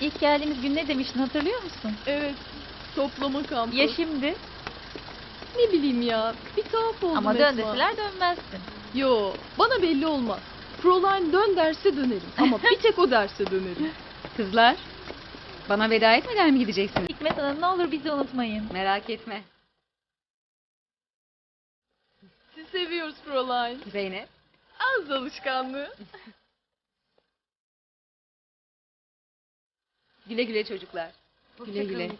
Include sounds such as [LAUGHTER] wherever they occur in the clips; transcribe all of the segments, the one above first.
İlk geldiğimiz gün ne demiştin hatırlıyor musun? Evet. Toplama kampı. Ya şimdi? Ne bileyim ya. Bir tuhaf oldum Ama Esma. dön deseler dönmezsin. Yo. Bana belli olmaz. Proline dön derse dönerim. Ama bir tek o derse dönerim. [LAUGHS] Kızlar, bana veda etmeden mi gideceksiniz? Hikmet Hanım ne olur bizi unutmayın. Merak etme. Sizi seviyoruz Proline. Zeynep. Az alışkanlığı. [LAUGHS] Güle güle çocuklar. Güle güle.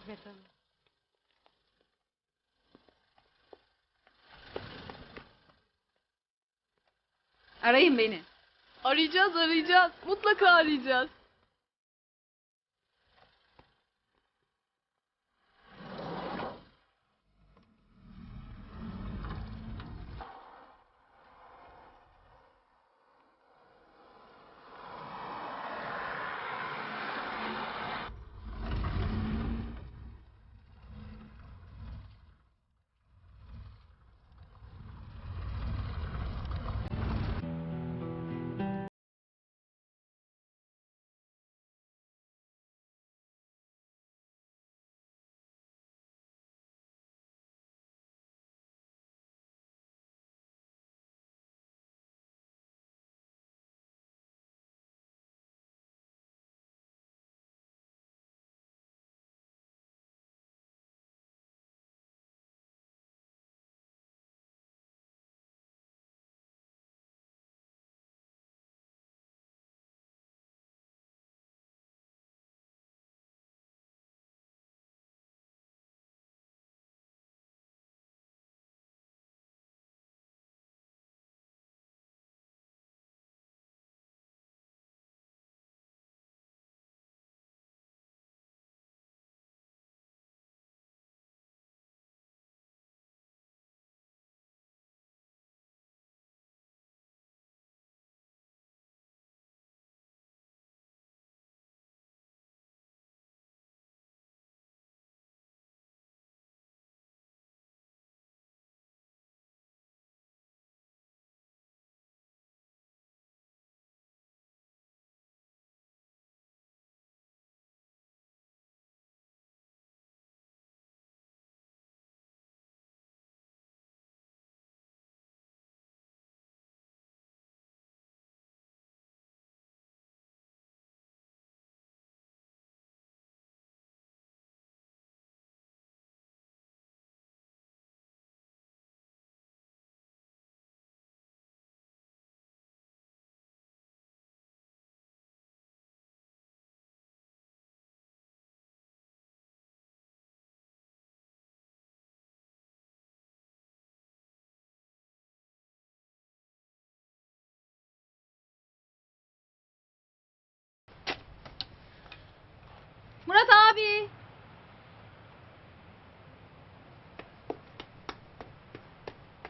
Arayın beni. Arayacağız arayacağız. Mutlaka arayacağız.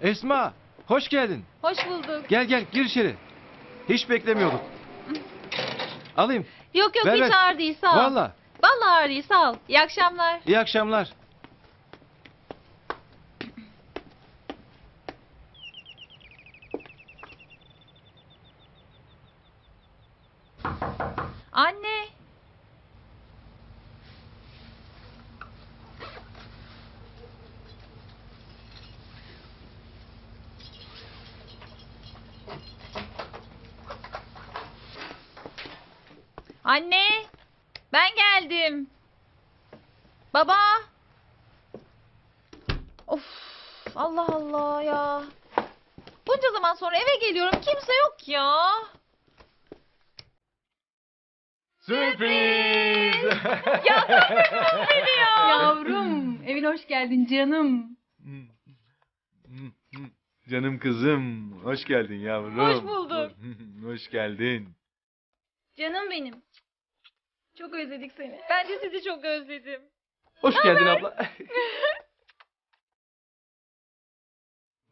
Esma, hoş geldin. Hoş bulduk. Gel gel gir içeri. Hiç beklemiyorduk. Alayım. Yok yok Ver, hiç ver. ağır değil sağ ol. Valla. Vallahi ağır değil sağ ol. İyi akşamlar. İyi akşamlar. Anne. Anne. Ben geldim. Baba. Of. Allah Allah ya. Bunca zaman sonra eve geliyorum kimse yok ya. Sürpriz. [LAUGHS] Ya beni ya. Yavrum, evine hoş geldin canım. Canım kızım, hoş geldin yavrum. Hoş bulduk. [LAUGHS] hoş geldin. Canım benim. Çok özledik seni. Ben de sizi çok özledim. Hoş geldin abla. [LAUGHS]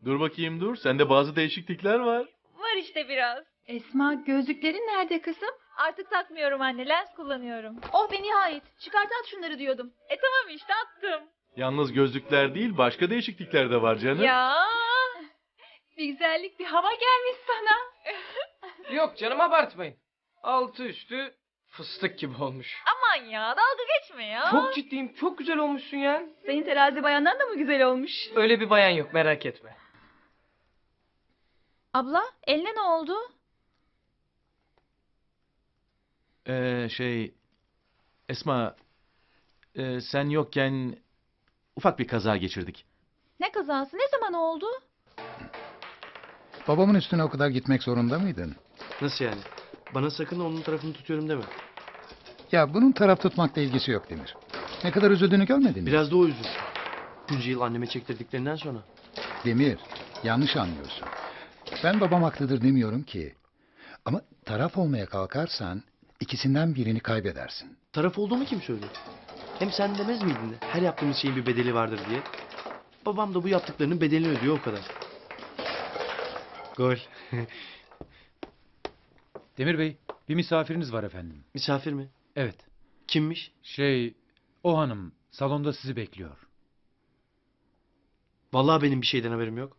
dur bakayım dur, sende bazı değişiklikler var. Var işte biraz. Esma, gözlüklerin nerede kızım? Artık takmıyorum anne. Lens kullanıyorum. Oh be nihayet. Çıkart at şunları diyordum. E tamam işte attım. Yalnız gözlükler değil, başka değişiklikler de var canım. Ya. Bir güzellik, bir hava gelmiş sana. Yok canım abartmayın. Altı üstü fıstık gibi olmuş. Ama yalan ya. Dalga geçme ya. Çok ciddiyim. Çok güzel olmuşsun ya. Senin terazi bayandan da mı güzel olmuş? Öyle bir bayan yok merak etme. Abla eline ne oldu? Ee, şey... Esma... e, sen yokken ufak bir kaza geçirdik. Ne kazası? Ne zaman oldu? Babamın üstüne o kadar gitmek zorunda mıydın? Nasıl yani? Bana sakın onun tarafını tutuyorum deme. Ya bunun taraf tutmakla ilgisi yok Demir. Ne kadar üzüldüğünü görmedin mi? Biraz da o üzülsün. Bunca yıl anneme çektirdiklerinden sonra. Demir, yanlış anlıyorsun. Ben babam haklıdır demiyorum ki. Ama taraf olmaya kalkarsan ikisinden birini kaybedersin. Taraf olduğumu kim söylüyor? Hem sen demez miydin her yaptığımız şeyin bir bedeli vardır diye? Babam da bu yaptıklarının bedelini ödüyor o kadar. Gol. [LAUGHS] Demir Bey, bir misafiriniz var efendim. Misafir mi? Evet. Kimmiş? Şey, o hanım salonda sizi bekliyor. Vallahi benim bir şeyden haberim yok.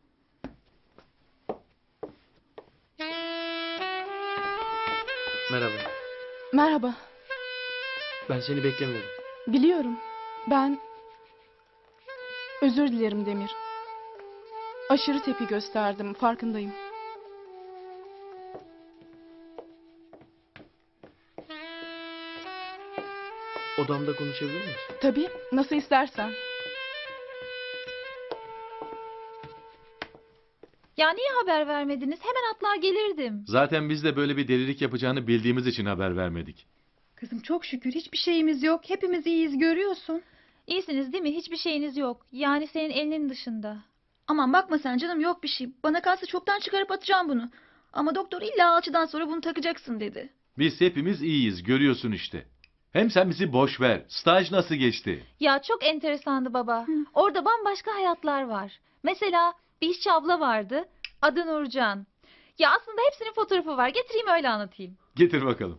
Merhaba. Merhaba. Ben seni beklemiyordum. Biliyorum. Ben... Özür dilerim Demir. Aşırı tepki gösterdim. Farkındayım. Odamda konuşabilir miyiz? Tabii. Nasıl istersen. Ya niye haber vermediniz? Hemen atlar gelirdim. Zaten biz de böyle bir delilik yapacağını bildiğimiz için haber vermedik. Kızım çok şükür hiçbir şeyimiz yok. Hepimiz iyiyiz görüyorsun. İyisiniz değil mi? Hiçbir şeyiniz yok. Yani senin elinin dışında. Aman bakma sen canım yok bir şey. Bana kalsa çoktan çıkarıp atacağım bunu. Ama doktor illa alçıdan sonra bunu takacaksın dedi. Biz hepimiz iyiyiz görüyorsun işte. Hem sen bizi boş ver. Staj nasıl geçti? Ya çok enteresandı baba. Orada bambaşka hayatlar var. Mesela bir işçi abla vardı. Adı Nurcan. Ya aslında hepsinin fotoğrafı var. Getireyim öyle anlatayım. Getir bakalım.